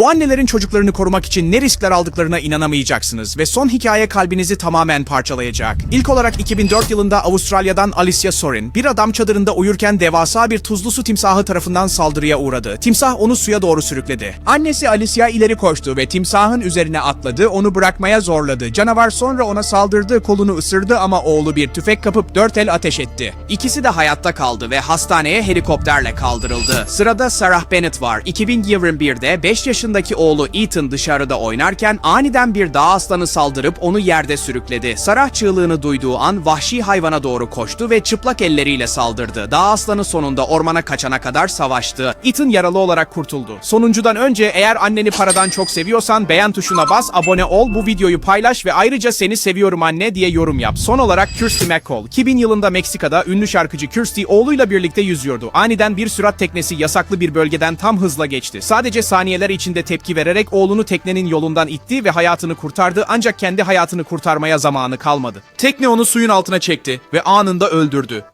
Bu annelerin çocuklarını korumak için ne riskler aldıklarına inanamayacaksınız ve son hikaye kalbinizi tamamen parçalayacak. İlk olarak 2004 yılında Avustralya'dan Alicia Sorin, bir adam çadırında uyurken devasa bir tuzlu su timsahı tarafından saldırıya uğradı. Timsah onu suya doğru sürükledi. Annesi Alicia ileri koştu ve timsahın üzerine atladı, onu bırakmaya zorladı. Canavar sonra ona saldırdı, kolunu ısırdı ama oğlu bir tüfek kapıp dört el ateş etti. İkisi de hayatta kaldı ve hastaneye helikopterle kaldırıldı. Sırada Sarah Bennett var. 2021'de 5 yaşındaki oğlu Ethan dışarıda oynarken aniden bir dağ aslanı saldırıp onu yerde sürükledi. Sarah çığlığını duyduğu an vahşi hayvana doğru koştu ve çıplak elleriyle saldırdı. Dağ aslanı sonunda ormana kaçana kadar savaştı. Ethan yaralı olarak kurtuldu. Sonuncudan önce eğer anneni paradan çok seviyorsan beğen tuşuna bas, abone ol, bu videoyu paylaş ve ayrıca seni seviyorum anne diye yorum yap. Son olarak Kirsty McCall. 2000 yılında Meksika'da ünlü şarkıcı Kirsty oğluyla birlikte yüzüyordu. Aniden bir sürat teknesi yasaklı bir bölgeden tam hızla geçti. Sadece saniyeler içinde tepki vererek oğlunu teknenin yolundan itti ve hayatını kurtardı ancak kendi hayatını kurtarmaya zamanı kalmadı. Tekne onu suyun altına çekti ve anında öldürdü.